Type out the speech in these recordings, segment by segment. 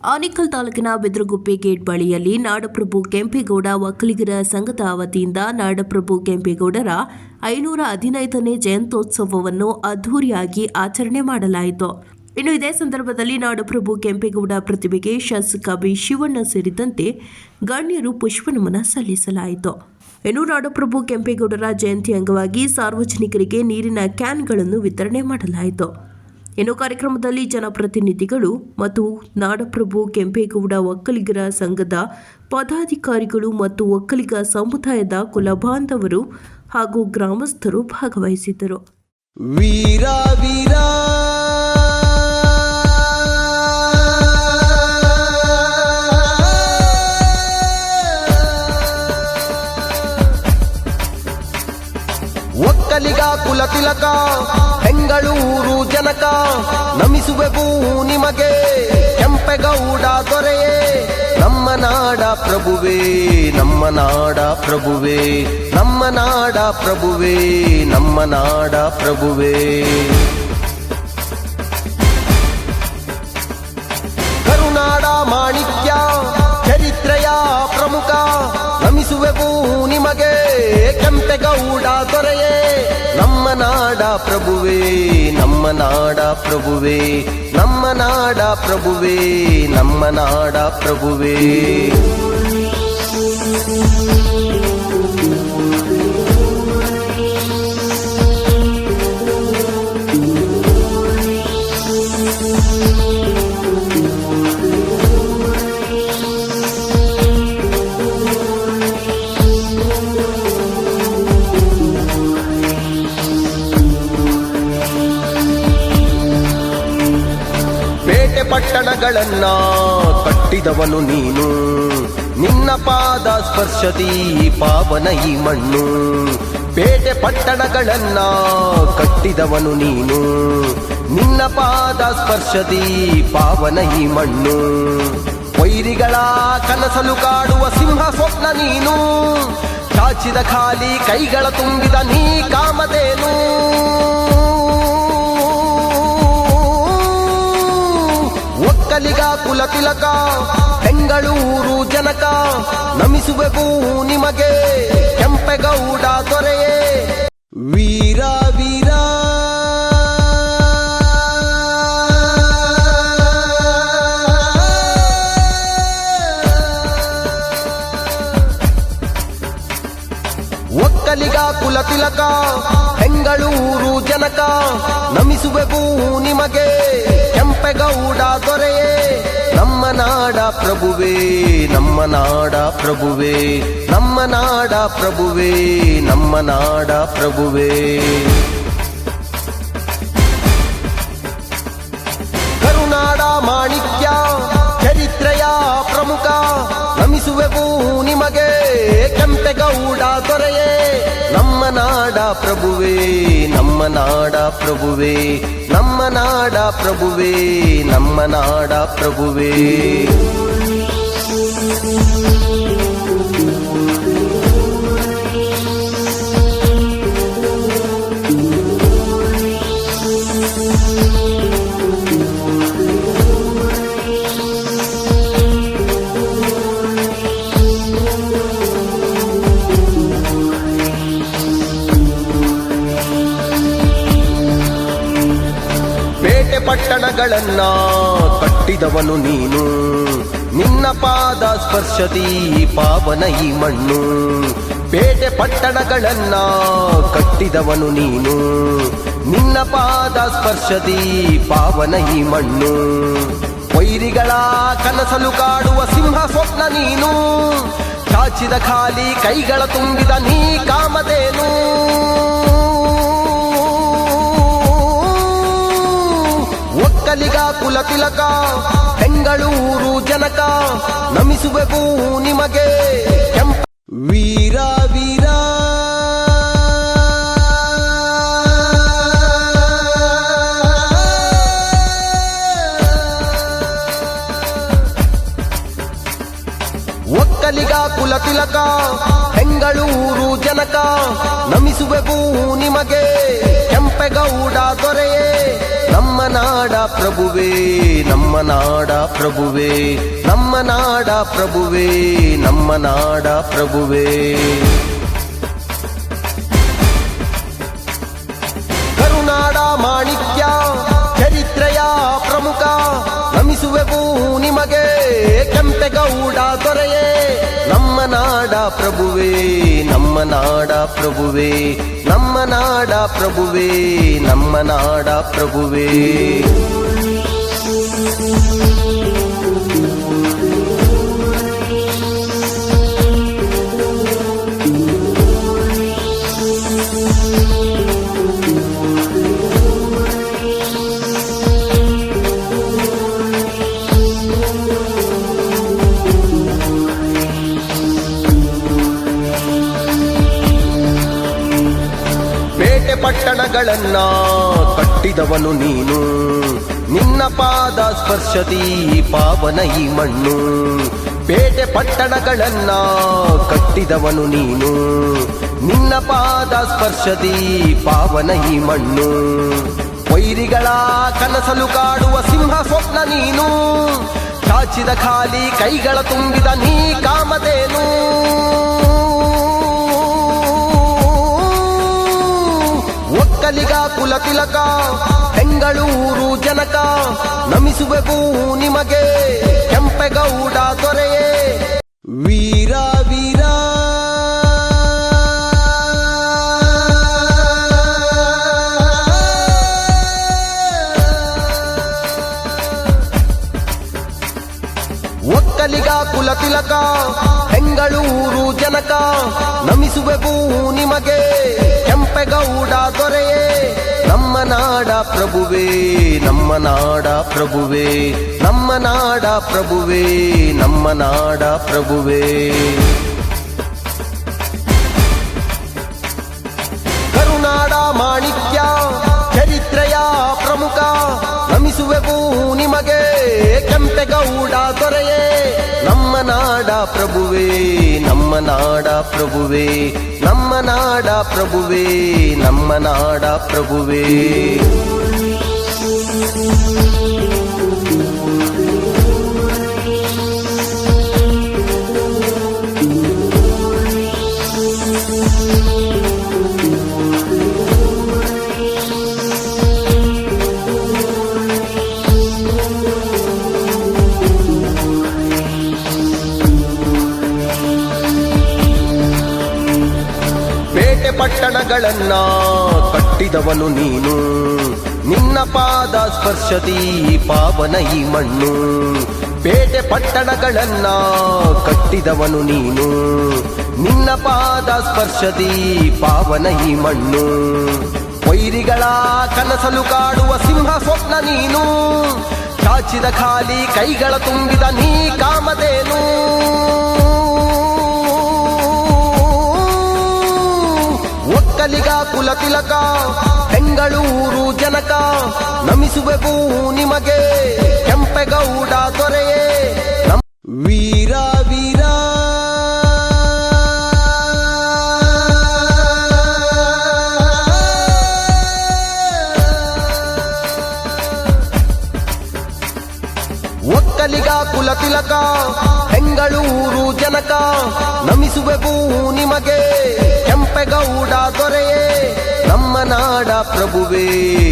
ಆನೇಕಲ್ ತಾಲೂಕಿನ ಬೆದ್ರಗುಪ್ಪೆ ಗೇಟ್ ಬಳಿಯಲ್ಲಿ ನಾಡಪ್ರಭು ಕೆಂಪೇಗೌಡ ಒಕ್ಕಲಿಗರ ಸಂಘದ ವತಿಯಿಂದ ನಾಡಪ್ರಭು ಕೆಂಪೇಗೌಡರ ಐನೂರ ಹದಿನೈದನೇ ಜಯಂತ್ಯೋತ್ಸವವನ್ನು ಅದ್ಧೂರಿಯಾಗಿ ಆಚರಣೆ ಮಾಡಲಾಯಿತು. ಇನ್ನು ಇದೇ ಸಂದರ್ಭದಲ್ಲಿ ನಾಡಪ್ರಭು ಕೆಂಪೇಗೌಡ ಪ್ರತಿಭೆಗೆ ಶಾಸಕ ಬಿ ಶಿವಣ್ಣ ಸೇರಿದಂತೆ ಗಣ್ಯರು ಪುಷ್ಪನಮನ ಸಲ್ಲಿಸಲಾಯಿತು. ಇನ್ನು ನಾಡಪ್ರಭು ಕೆಂಪೇಗೌಡರ ಜಯಂತಿ ಅಂಗವಾಗಿ ಸಾರ್ವಜನಿಕರಿಗೆ ನೀರಿನ ಕ್ಯಾನ್ಗಳನ್ನು ವಿತರಣೆ ಮಾಡಲಾಯಿತು. ಇನ್ನು ಕಾರ್ಯಕ್ರಮದಲ್ಲಿ ಜನಪ್ರತಿನಿಧಿಗಳು ಮತ್ತು ನಾಡಪ್ರಭು ಕೆಂಪೇಗೌಡ ಒಕ್ಕಲಿಗರ ಸಂಘದ ಪದಾಧಿಕಾರಿಗಳು ಮತ್ತು ಒಕ್ಕಲಿಗ ಸಮುದಾಯದ ಕುಲಬಾಂಧವರು ಹಾಗೂ ಗ್ರಾಮಸ್ಥರು ಭಾಗವಹಿಸಿದ್ದರು. ವೀರ ವೀರ! ಒಕ್ಕಲಿಗ ಕುಲ ತಿಲಕ ಬೆಂಗಳೂರು ಜನಕ ನಮಿಸುವೆವು ನಿಮಗೆ. ಕೆಂಪೆಗೌಡ ದೊರೆಯೇ, ನಮ್ಮ ನಾಡ ಪ್ರಭುವೇ, ನಮ್ಮ ನಾಡ ಪ್ರಭುವೇ, ನಮ್ಮ ನಾಡ ಪ್ರಭುವೇ, ನಮ್ಮ ನಾಡ ಪ್ರಭುವೇ. ಕರುನಾಡ ಮಾಣಿಕ್ಯ, ಚರಿತ್ರೆಯ ಪ್ರಮುಖ ನಮಿಸುವೆವು ನಿಮಗೆ. ಕೆಂಪೆಗೌಡ ದೊರೆ ಪ್ರಭುವೇ ನಮ್ಮ ನಾಡ ಪ್ರಭುವೇ ನಮ್ಮ ನಾಡ ಪ್ರಭುವೇ ನಮ್ಮ ನಾಡ ಪ್ರಭುವೇ. ಪಟ್ಟಣಗಳನ್ನ ಕಟ್ಟಿದವನು ನೀನು. ನಿನ್ನ ಪಾದ ಸ್ಪರ್ಶತಿ ಪಾವನ ಈ ಮಣ್ಣು. ಪೇಟೆ ಪಟ್ಟಣಗಳನ್ನ ಕಟ್ಟಿದವನು ನೀನು. ನಿನ್ನ ಪಾದ ಸ್ಪರ್ಶತಿ ಪಾವನ ಈ ಮಣ್ಣು. ವೈರಿಗಳ ಕನಸಲು ಕಾಡುವ ಸಿಂಹ ಸ್ವಪ್ನ ನೀನು. ಚಾಚಿದ ಖಾಲಿ ಕೈಗಳ ತುಂಬಿದ ನೀ ಕಾಮಧೇನು. ಒಕ್ಕಲಿಗ ಕುಲ ತಿಲಕ, ಬೆಂಗಳೂರು ಜನಕ, ನಮಿಸುವೆವು ನಿಮಗೆ ಕೆಂಪೆಗೌಡ ದೊರೆಯೇ. ವೀರ ವೀರ. ಒಕ್ಕಲಿಗ ಕುಲ ತಿಲಕ, ಬೆಂಗಳೂರು ಜನಕ, ನಮಿಸುವೆವು ನಿಮಗೆ ಕೆಂಪೆಗೌಡ ದೊರೆಯೇ? ನಮ್ಮ ನಾಡ ಪ್ರಭುವೇ, ನಮ್ಮ ನಾಡ ಪ್ರಭುವೇ, ನಮ್ಮ ನಾಡ ಪ್ರಭುವೇ, ನಮ್ಮ ನಾಡ ಪ್ರಭುವೇ. ಕರುನಾಡ ಮಾಣಿಕ್ಯ, ಚರಿತ್ರೆಯ ಪ್ರಮುಖ, ನಮಿಸುವೆವು ನಿಮಗೆ ಕೆಂಪೆಗೌಡ ದೊರೆಯೇ? ನಾಡ ಪ್ರಭುವೇ ನಮ್ಮ ನಾಡ ಪ್ರಭುವೇ ನಮ್ಮ ನಾಡ ಪ್ರಭುವೇ ನಮ್ಮ ನಾಡ ಪ್ರಭುವೇ. ಪಟ್ಟಣಗಳನ್ನ ಕಟ್ಟಿದವನು ನೀನು. ನಿನ್ನ ಪಾದ ಸ್ಪರ್ಶತಿ ಪಾವನ ಈ ಮಣ್ಣು. ಪೇಟೆ ಪಟ್ಟಣಗಳನ್ನ ಕಟ್ಟಿದವನು ನೀನು. ನಿನ್ನ ಪಾದ ಸ್ಪರ್ಶತಿ ಪಾವನ ಈ ಮಣ್ಣು. ವೈರಿಗಳ ಕನಸಲು ಕಾಡುವ ಸಿಂಹ ಸ್ವಪ್ನ ನೀನು. ಚಾಚಿದ ಖಾಲಿ ಕೈಗಳ ತುಂಬಿದ ನೀ ಕಾಮಧೇನು. ಒಕ್ಕಲಿಗ ಕುಲ ತಿಲಕ, ಬೆಂಗಳೂರು ಜನಕ, ನಮಿಸುವೆವು ನಿಮಗೆ. ವೀರ ವೀರ. ಒಕ್ಕಲಿಗ ಕುಲ ತಿಲಕ, ಬೆಂಗಳೂರು ಜನಕ, ನಮಿಸುವೆವು ನಿಮಗೆ. ಪ್ರಭುವೇ, ನಮ್ಮ ನಾಡ ಪ್ರಭುವೇ, ನಮ್ಮ ನಾಡ ಪ್ರಭುವೇ, ನಮ್ಮ ನಾಡ ಪ್ರಭುವೇ. ಕರುನಾಡ ಮಾಣಿಕ್ಯ, ಚರಿತ್ರೆಯ ಪ್ರಮುಖ, ನಮಿಸುವೆವು ನಿಮಗೆ ಕೆಂಪೆಗೌಡ ದೊರೆಯೇ. ನಮ್ಮ ನಾಡ ಪ್ರಭುವೇ ನಮ್ಮ ನಾಡ ಪ್ರಭುವೇ ನಮ್ಮ ನಾಡ ಪ್ರಭುವೇ ನಮ್ಮ ನಾಡ ಪ್ರಭುವೇ. ಪಟ್ಟಣಗಳನ್ನ ಕಟ್ಟಿದವನು ನೀನು. ನಿನ್ನ ಪಾದ ಸ್ಪರ್ಶತಿ ಪಾವನ ಈ ಮಣ್ಣು. ಪೇಟೆ ಪಟ್ಟಣಗಳನ್ನ ಕಟ್ಟಿದವನು ನೀನು. ನಿನ್ನ ಪಾದ ಸ್ಪರ್ಶತಿ ಪಾವನ ಈ ಮಣ್ಣು. ವೈರಿಗಳ ಕನಸಲು ಕಾಡುವ ಸಿಂಹ ಸ್ವಪ್ನ ನೀನು. ಚಾಚಿದ ಖಾಲಿ ಕೈಗಳ ತುಂಬಿದ ನೀ ಕಾಮಧೇನು. ಒಕ್ಕಲಿಗ ಕುಲ ತಿಲಕ ಬೆಂಗಳೂರು ಜನಕ ನಮಿಸುವೆವು ನಿಮಗೆ, ಕೆಂಪೆಗೌಡ ದೊರೆಯೇ. ವೀರ ವೀರ. ಒಕ್ಕಲಿಗ ಕುಲ ತಿಲಕ ಬೆಂಗಳೂರು ಜನಕ ನಮಿಸುವೆವು ನಿಮಗೆ. ಕೆಂಪೆಗೌಡ ದೊರೆಯೇ. ನಮ್ಮ ನಾಡ ಪ್ರಭುವೇ ನಮ್ಮ ನಾಡ ಪ್ರಭುವೇ. ನಮ್ಮ ನಾಡ ಪ್ರಭುವೇ ನಮ್ಮ ನಾಡ ಪ್ರಭುವೇ. ನಾಡ ಪ್ರಭುವೇ ನಮ್ಮ ನಾಡ ಪ್ರಭುವೇ ನಮ್ಮ ನಾಡ ಪ್ರಭುವೇ ನಮ್ಮ ನಾಡ ಪ್ರಭುವೇ. ಪೇಟೆ ಪಟ್ಟಣಗಳನ್ನ ಕಟ್ಟಿದವನು ನೀನು. ನಿನ್ನ ಪಾದ ಸ್ಪರ್ಶತಿ ಪಾವನ ಈ ಮಣ್ಣು. ಪೇಟೆ ಪಟ್ಟಣಗಳನ್ನ ಕಟ್ಟಿದವನು ನೀನು. ನಿನ್ನ ಪಾದ ಸ್ಪರ್ಶತಿ ಪಾವನ ಈ ಮಣ್ಣು. ವೈರಿಗಳ ಕನಸಲು ಕಾಡುವ ಸಿಂಹ ಸ್ವಪ್ನ ನೀನು. ಚಾಚಿದ ಖಾಲಿ ಕೈಗಳ ತುಂಬಿದ ನೀ ಕಾಮಧೇನು. ಒಕ್ಕಲಿಗ ಕುಲ ತಿಲಕ ಬೆಂಗಳೂರು ಜನಕ, ನಮಿಸುವೆವು ನಿಮಗೆ, ಕೆಂಪೆಗೌಡ ದೊರೆಯೇ. ವೀರ ವೀರ. ಒಕ್ಕಲಿಗ ಕುಲ ತಿಲಕ ಬೆಂಗಳೂರು ಜನಕ, ನಮಿಸುವೆವು ನಿಮಗೆ. ಕೆಂಪೆಗೌಡ ದೊರೆಯೇ. ನಮ್ಮ ನಾಡ ಪ್ರಭುವೇ,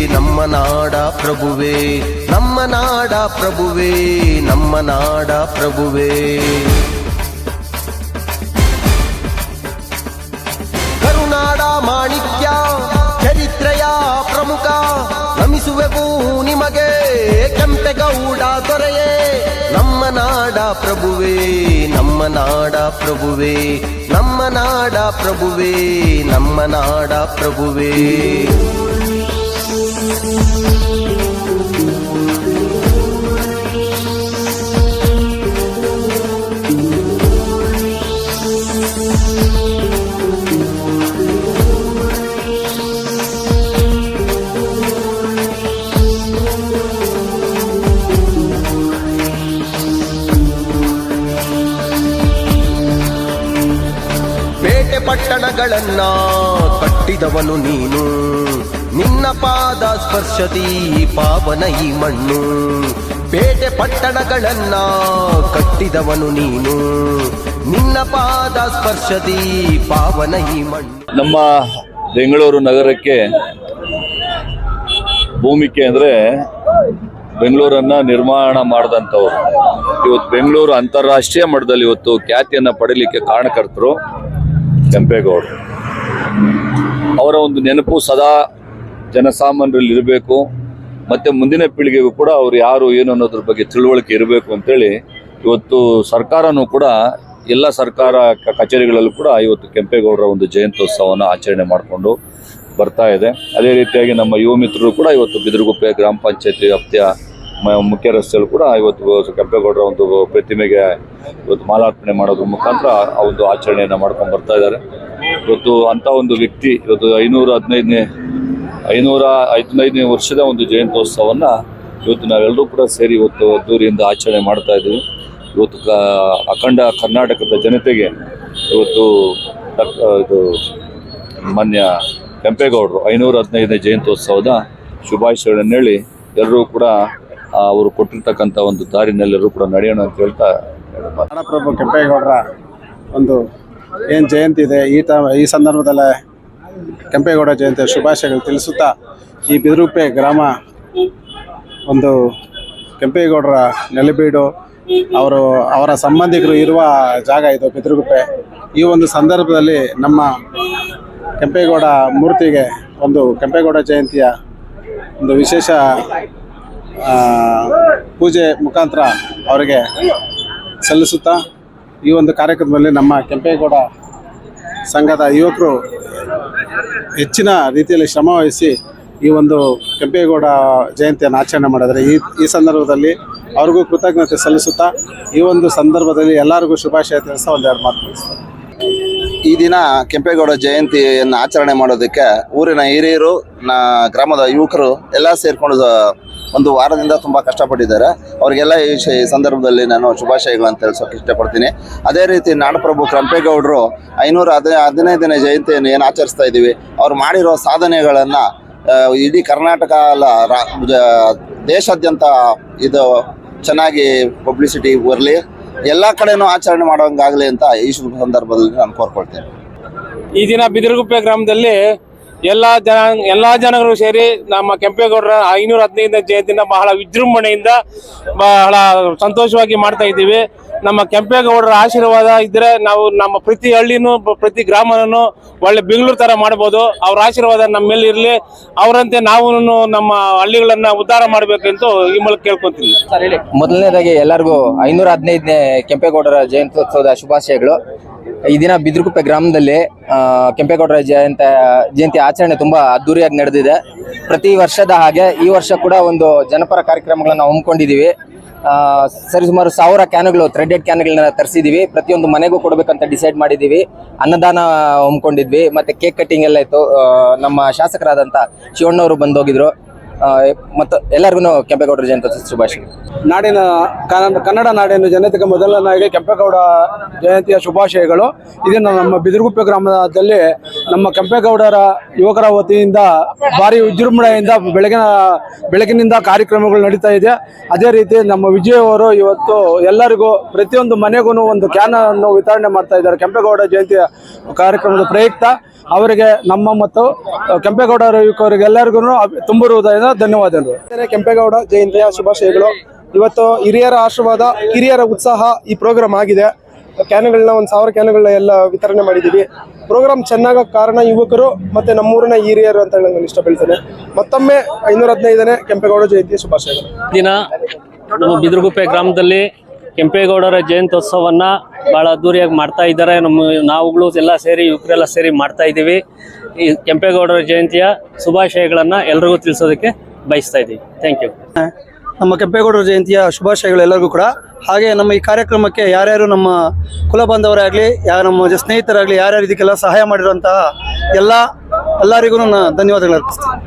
ನಮ್ಮ ನಾಡ ಪ್ರಭುವೇ. ನಮ್ಮ ನಾಡ ಪ್ರಭುವೇ, ನಮ್ಮ ನಾಡ ಪ್ರಭುವೇ. ಕರುನಾಡ ಮಾಣಿಕ್ಯ, ಚರಿತ್ರೆಯ ಪ್ರಮುಖ. ನಮಿಸುವೆವು ನಿಮಗೆ ಕೆಂಪೆಗೌಡ ದೊರೆಯೇ. ನಾಡ ಪ್ರಭುವೇ ನಮ್ಮ ನಾಡ ಪ್ರಭುವೇ ನಮ್ಮ ನಾಡ ಪ್ರಭುವೇ ನಮ್ಮ ನಾಡ ಪ್ರಭುವೇ. ಕಟ್ಟಿದವನು ನೀನು. ನಿನ್ನ ಪಾದ ಸ್ಪರ್ಶತಿ ಪಾವನ ಈ ಮಣ್ಣು. ಪೇಟೆ ಪಟ್ಟಣಗಳನ್ನ ಕಟ್ಟಿದವನು ನೀನು. ನಿನ್ನ ಪಾದ ಸ್ಪರ್ಶತಿ ಪಾವನ ಈ ಮಣ್ಣು. ನಮ್ಮ ಬೆಂಗಳೂರು ನಗರಕ್ಕೆ ಭೂಮಿಕೆ ಅಂದರೆ ಬೆಂಗಳೂರನ್ನ ನಿರ್ಮಾಣ ಮಾಡಿದಂಥವ್ರು. ಇವತ್ತು ಬೆಂಗಳೂರು ಅಂತಾರಾಷ್ಟ್ರೀಯ ಮಟ್ಟದಲ್ಲಿ ಇವತ್ತು ಖ್ಯಾತಿಯನ್ನು ಪಡೀಲಿಕ್ಕೆ ಕಾರಣಕರ್ತರು ಕೆಂಪೇಗೌಡರು. ಅವರ ಒಂದು ನೆನಪು ಸದಾ ಜನಸಾಮಾನ್ಯರಲ್ಲಿ ಇರಬೇಕು ಮತ್ತು ಮುಂದಿನ ಪೀಳಿಗೆಗೂ ಕೂಡ ಅವರು ಯಾರು ಏನು ಅನ್ನೋದ್ರ ಬಗ್ಗೆ ತಿಳುವಳಿಕೆ ಇರಬೇಕು ಅಂತೇಳಿ ಇವತ್ತು ಸರ್ಕಾರನೂ ಕೂಡ ಎಲ್ಲ ಸರ್ಕಾರ ಕಚೇರಿಗಳಲ್ಲೂ ಕೂಡ ಇವತ್ತು ಕೆಂಪೇಗೌಡರ ಒಂದು ಜಯಂತ್ಯೋತ್ಸವವನ್ನು ಆಚರಣೆ ಮಾಡಿಕೊಂಡು ಬರ್ತಾ ಇದೆ. ಅದೇ ರೀತಿಯಾಗಿ ನಮ್ಮ ಯುವ ಮಿತ್ರರು ಕೂಡ ಇವತ್ತು ಬಿದಿರುಗುಪ್ಪೆ ಗ್ರಾಮ ಪಂಚಾಯತಿ ವ್ಯಾಪ್ತಿಯ ಮುಖ್ಯ ರಸ್ತೆಯಲ್ಲಿ ಕೂಡ ಇವತ್ತು ಕೆಂಪೇಗೌಡರ ಒಂದು ಪ್ರತಿಮೆಗೆ ಇವತ್ತು ಮಾಲಾರ್ಪಣೆ ಮಾಡೋದ್ರ ಮುಖಾಂತರ ಆ ಒಂದು ಆಚರಣೆಯನ್ನು ಮಾಡ್ಕೊಂಡು ಬರ್ತಾ ಇದ್ದಾರೆ. ಇವತ್ತು ಅಂಥ ಒಂದು ವ್ಯಕ್ತಿ ಇವತ್ತು ಐನೂರ ಹದಿನೈದನೇ ಐನೂರ ಹದಿನೈದನೇ ವರ್ಷದ ಒಂದು ಜಯಂತ್ಯೋತ್ಸವವನ್ನು ಇವತ್ತು ನಾವೆಲ್ಲರೂ ಕೂಡ ಸೇರಿ ಇವತ್ತು ಅದ್ದೂರಿಯಿಂದ ಆಚರಣೆ ಮಾಡ್ತಾ ಇದ್ದೀವಿ. ಇವತ್ತು ಅಖಂಡ ಕರ್ನಾಟಕದ ಜನತೆಗೆ ಇವತ್ತು ಇದು ಮಾನ್ಯ ಕೆಂಪೇಗೌಡರು ಐನೂರ ಹದಿನೈದನೇ ಜಯಂತ್ಯೋತ್ಸವದ ಶುಭಾಶಯಗಳನ್ನು ಹೇಳಿ ಎಲ್ಲರೂ ಕೂಡ ಅವರು ಕೊಟ್ಟಿರ್ತಕ್ಕಂಥ ಒಂದು ದಾರಿನಲ್ಲೆಲ್ಲರೂ ಕೂಡ ನಡೆಯೋಣ ಅಂತ ಹೇಳ್ತಾ ಪ್ರಭು ಕೆಂಪೇಗೌಡರ, ಒಂದು ಏನು ಜಯಂತಿ ಇದೆ, ಈ ತ, ಈ ಸಂದರ್ಭದಲ್ಲೇ ಕೆಂಪೇಗೌಡ ಜಯಂತಿಯ ಶುಭಾಶಯಗಳು ತಿಳಿಸುತ್ತಾ ಈ ಬಿದಿರುಪೆ ಗ್ರಾಮ ಒಂದು ಕೆಂಪೇಗೌಡರ ನೆಲೆಬೀಡು, ಅವರು ಅವರ ಸಂಬಂಧಿಕರು ಇರುವ ಜಾಗ ಇದು ಬಿದಿರುಗುಪ್ಪೆ ಈ ಒಂದು ಸಂದರ್ಭದಲ್ಲಿ ನಮ್ಮ ಕೆಂಪೇಗೌಡ ಮೂರ್ತಿಗೆ ಒಂದು ಕೆಂಪೇಗೌಡ ಜಯಂತಿಯ ಒಂದು ವಿಶೇಷ ಪೂಜೆ ಮುಖಾಂತರ ಅವರಿಗೆ ಸಲ್ಲಿಸುತ್ತಾ ಈ ಒಂದು ಕಾರ್ಯಕ್ರಮದಲ್ಲಿ ನಮ್ಮ ಕೆಂಪೇಗೌಡ ಸಂಘದ ಯುವಕರು ಹೆಚ್ಚಿನ ರೀತಿಯಲ್ಲಿ ಶ್ರಮ ವಹಿಸಿ ಈ ಒಂದು ಕೆಂಪೇಗೌಡ ಜಯಂತಿಯನ್ನು ಆಚರಣೆ ಮಾಡಿದರೆ ಈ ಈ ಸಂದರ್ಭದಲ್ಲಿ ಅವ್ರಿಗೂ ಕೃತಜ್ಞತೆ ಸಲ್ಲಿಸುತ್ತಾ ಈ ಒಂದು ಸಂದರ್ಭದಲ್ಲಿ ಎಲ್ಲರಿಗೂ ಶುಭಾಶಯ ತಿಳಿಸ್ತಾ ಒಂದೆರಡು ಮಾತು ಈ ದಿನ ಕೆಂಪೇಗೌಡ ಜಯಂತಿಯನ್ನು ಆಚರಣೆ ಮಾಡೋದಕ್ಕೆ ಊರಿನ ಹಿರಿಯರು, ನ, ಗ್ರಾಮದ ಯುವಕರು ಎಲ್ಲ ಸೇರ್ಕೊಂಡು ಒಂದು ವಾರದಿಂದ ತುಂಬ ಕಷ್ಟಪಟ್ಟಿದ್ದಾರೆ. ಅವರಿಗೆಲ್ಲ ಈ ಸಂದರ್ಭದಲ್ಲಿ ನಾನು ಶುಭಾಶಯಗಳನ್ನು ತಿಳಿಸೋಕೆ ಇಷ್ಟಪಡ್ತೀನಿ. ಅದೇ ರೀತಿ ನಾಡಪ್ರಭು ಕೆಂಪೇಗೌಡರು ಐನೂರ ಹದಿ ಹದಿನೈದನೇ ಜಯಂತಿಯನ್ನು ಏನು ಆಚರಿಸ್ತಾ ಇದ್ದೀವಿ, ಅವ್ರು ಮಾಡಿರೋ ಸಾಧನೆಗಳನ್ನು ಇಡೀ ಕರ್ನಾಟಕ ಅಲ್ಲ ದೇಶಾದ್ಯಂತ ಇದು ಚೆನ್ನಾಗಿ ಪಬ್ಲಿಸಿಟಿ ಬರಲಿ, ಎಲ್ಲ ಕಡೆನೂ ಆಚರಣೆ ಮಾಡೋಂಗಾಗಲಿ ಅಂತ ಈ ಸಂದರ್ಭದಲ್ಲಿ ನಾನು ಕೋರ್ಕೊಳ್ತೇನೆ. ಈ ದಿನ ಬಿದಿರುಗುಪ್ಪೆ ಗ್ರಾಮದಲ್ಲಿ ಎಲ್ಲಾ ಜನ ಎಲ್ಲಾ ಜನರು ಸೇರಿ ನಮ್ಮ ಕೆಂಪೇಗೌಡರ ಐನೂರ ಹದಿನೈದನೇ ಜಯಂತಿನ ಬಹಳ ವಿಜೃಂಭಣೆಯಿಂದ ಬಹಳ ಸಂತೋಷವಾಗಿ ಮಾಡ್ತಾ ಇದ್ದೀವಿ. ನಮ್ಮ ಕೆಂಪೇಗೌಡರ ಆಶೀರ್ವಾದ ಇದ್ರೆ ನಾವು ನಮ್ಮ ಪ್ರತಿ ಹಳ್ಳಿನೂ ಪ್ರತಿ ಗ್ರಾಮನೂ ಒಳ್ಳೆ ಬೆಂಗಳೂರು ತರ ಮಾಡ್ಬೋದು. ಅವ್ರ ಆಶೀರ್ವಾದ ನಮ್ಮ ಮೇಲೆ ಇರಲಿ. ಅವರಂತೆ ನಾವು ನಮ್ಮ ಹಳ್ಳಿಗಳನ್ನ ಉದ್ಧಾರ ಮಾಡಬೇಕೆಂದು ಈ ಮೂಲಕ ಕೇಳ್ಕೊತೀನಿ. ಮೊದಲನೇದಾಗಿ ಎಲ್ಲರಿಗೂ ಐನೂರ ಹದಿನೈದನೇ ಕೆಂಪೇಗೌಡರ ಜಯಂತ್ಯೋತ್ಸವದ ಶುಭಾಶಯಗಳು. ಈ ದಿನ ಬಿದ್ರುಗುಪ್ಪೆ ಗ್ರಾಮದಲ್ಲಿ ಕೆಂಪೇಗೌಡರ ಜಯಂತ, ಜಯಂತಿ ಆಚರಣೆ ತುಂಬಾ ಅದ್ದೂರಿಯಾಗಿ ನಡೆದಿದೆ. ಪ್ರತಿ ವರ್ಷದ ಹಾಗೆ ಈ ವರ್ಷ ಕೂಡ ಒಂದು ಜನಪರ ಕಾರ್ಯಕ್ರಮಗಳನ್ನು ಹಮ್ಮಿಕೊಂಡಿದ್ದೀವಿ. ಸರಿ ಸುಮಾರು ಸಾವಿರ ಕ್ಯಾನ್ಗಳು ಥ್ರೆಡೆಡ್ ಕ್ಯಾನ್ಗಳನ್ನ ತರಿಸಿದ್ದೀವಿ. ಪ್ರತಿಯೊಂದು ಮನೆಗೂ ಕೊಡಬೇಕಂತ ಡಿಸೈಡ್ ಮಾಡಿದ್ದೀವಿ. ಅನ್ನದಾನ ಹಮ್ಮಿಕೊಂಡಿದ್ವಿ. ಮತ್ತೆ ಕೇಕ್ ಕಟ್ಟಿಂಗ್ ಎಲ್ಲ ಇತ್ತು. ನಮ್ಮ ಶಾಸಕರಾದಂಥ ಶಿವಣ್ಣವರು ಬಂದೋಗಿದ್ರು. ಮತ್ತು ಎಲ್ಲರಿಗೂ ಕೆಂಪೇಗೌಡರ ಜಯಂತಿ ಶುಭಾಶಯ. ನಾಡಿನ ಕನ್ನಡ ನಾಡಿನ ಜನತೆಗೆ ಮೊದಲನಾಗಿ ಕೆಂಪೇಗೌಡ ಜಯಂತಿಯ ಶುಭಾಶಯಗಳು. ಇದನ್ನು ನಮ್ಮ ಬಿದಿರುಗುಪ್ಪೆ ಗ್ರಾಮದಲ್ಲಿ ನಮ್ಮ ಕೆಂಪೇಗೌಡರ ಯುವಕರ ವತಿಯಿಂದ, ಭಾರಿ ವಿಜೃಂಭಣೆಯಿಂದ ಬೆಳಗಿನ, ಬೆಳಗಿನಿಂದ ಕಾರ್ಯಕ್ರಮಗಳು ನಡೀತಾ ಇದೆ. ಅದೇ ರೀತಿ ನಮ್ಮ ವಿಜಯ್ ಅವರು ಇವತ್ತು ಎಲ್ಲರಿಗೂ, ಪ್ರತಿಯೊಂದು ಮನೆಗೂ ಒಂದು ಕ್ಯಾನ್ ಅನ್ನು ವಿತರಣೆ ಮಾಡ್ತಾ ಇದ್ದಾರೆ. ಕೆಂಪೇಗೌಡ ಜಯಂತಿಯ ಕಾರ್ಯಕ್ರಮದ ಪ್ರಯುಕ್ತ ಅವರಿಗೆ ನಮ್ಮ ಮತ್ತು ಕೆಂಪೇಗೌಡ ಯುವಕರಿಗೆ ಎಲ್ಲರಿಗೂ ತುಂಬಿರುವುದರಿಂದ ಧನ್ಯವಾದಗಳು. ಕೆಂಪೇಗೌಡ ಜಯಂತಿಯ ಶುಭಾಶಯಗಳು. ಇವತ್ತು ಹಿರಿಯರ ಆಶೀರ್ವಾದ ಹಿರಿಯರ ಉತ್ಸಾಹ ಈ ಪ್ರೋಗ್ರಾಮ್ ಆಗಿದೆ. ಕ್ಯಾನ್ಗಳನ್ನ ಒಂದು ಸಾವಿರ ಕ್ಯಾನ್ಗಳನ್ನ ಎಲ್ಲ ವಿತರಣೆ ಮಾಡಿದ್ದೀವಿ ಪ್ರೋಗ್ರಾಮ್ ಚೆನ್ನಾಗ ಕಾರಣ ಯುವಕರು ಮತ್ತೆ ನಮ್ಮೂರಿನ ಹಿರಿಯರು ಅಂತ ಹೇಳಿ ನಾನು ಇಷ್ಟ ಬೀಳ್ತೇನೆ ಮತ್ತೊಮ್ಮೆ ಐನೂರ ಹದಿನೈದನೇ ಕೆಂಪೇಗೌಡ ಜಯಂತಿ ಶುಭಾಶಯಗಳು. ದಿನ ನಮ್ಮ ಬಿದಿರುಗುಪ್ಪೆ ಗ್ರಾಮದಲ್ಲಿ ಕೆಂಪೇಗೌಡರ ಜಯಂತ್ಯೋತ್ಸವನ್ನ ಬಹಳ ಅದ್ದೂರಿಯಾಗಿ ಮಾಡ್ತಾ ಇದ್ದಾರೆ. ನಮ್ಮ ನಾವುಗಳು ಎಲ್ಲ ಸೇರಿ, ಯುವಕರೆಲ್ಲ ಸೇರಿ ಮಾಡ್ತಾ ಇದ್ದೀವಿ. ಈ ಕೆಂಪೇಗೌಡರ ಜಯಂತಿಯ ಶುಭಾಶಯಗಳನ್ನು ಎಲ್ರಿಗೂ ತಿಳಿಸೋದಕ್ಕೆ ಬಯಸ್ತಾ ಇದ್ದೀವಿ. ಥ್ಯಾಂಕ್ ಯು ನಮ್ಮ ಕೆಂಪೇಗೌಡರ ಜಯಂತಿಯ ಶುಭಾಶಯಗಳು ಎಲ್ಲರಿಗೂ ಕೂಡ. ಹಾಗೆ ನಮ್ಮ ಈ ಕಾರ್ಯಕ್ರಮಕ್ಕೆ ಯಾರ್ಯಾರು ನಮ್ಮ ಕುಲ ಬಾಂಧವರೇ ಆಗಲಿ ಯಾರು ನಮ್ಮ ಸ್ನೇಹಿತರಾಗಲಿ, ಯಾರ್ಯಾರು ಇದಕ್ಕೆಲ್ಲ ಸಹಾಯ ಮಾಡಿರುವಂತಹ ಎಲ್ಲ, ಎಲ್ಲರಿಗೂ ನಾನು ಧನ್ಯವಾದಗಳು ಅರ್ಪಿಸ್ತೀನಿ.